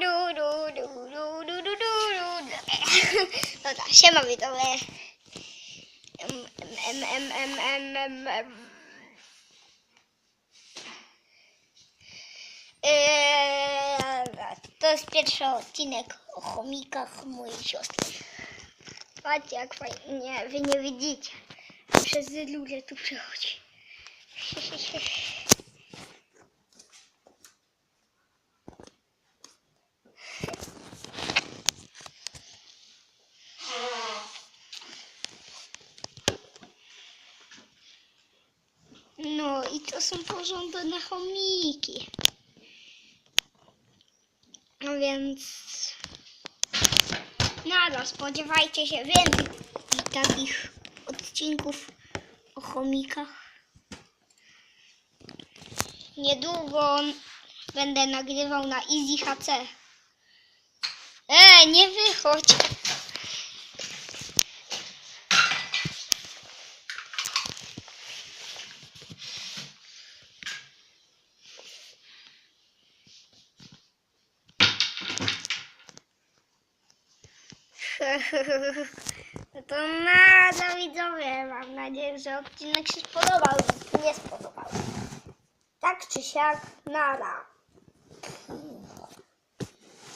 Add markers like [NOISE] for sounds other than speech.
du, du, du, du, du, du, du. Dobra, siema widzowie. Em. Eee, To jest pierwszy odcinek o chomikach mojej siostry. Patrzcie jak fajnie, wy nie widzicie. Przez ludzie tu przechodzi. [LAUGHS] No i to są porządne chomiki. No więc... Nada, spodziewajcie się więcej takich odcinków o chomikach. Niedługo będę nagrywał na Easy HC. E, nie wychodź. No [LAUGHS] to nada widzowie, mam nadzieję, że odcinek się spodobał nie spodobał. Tak czy siak, nada.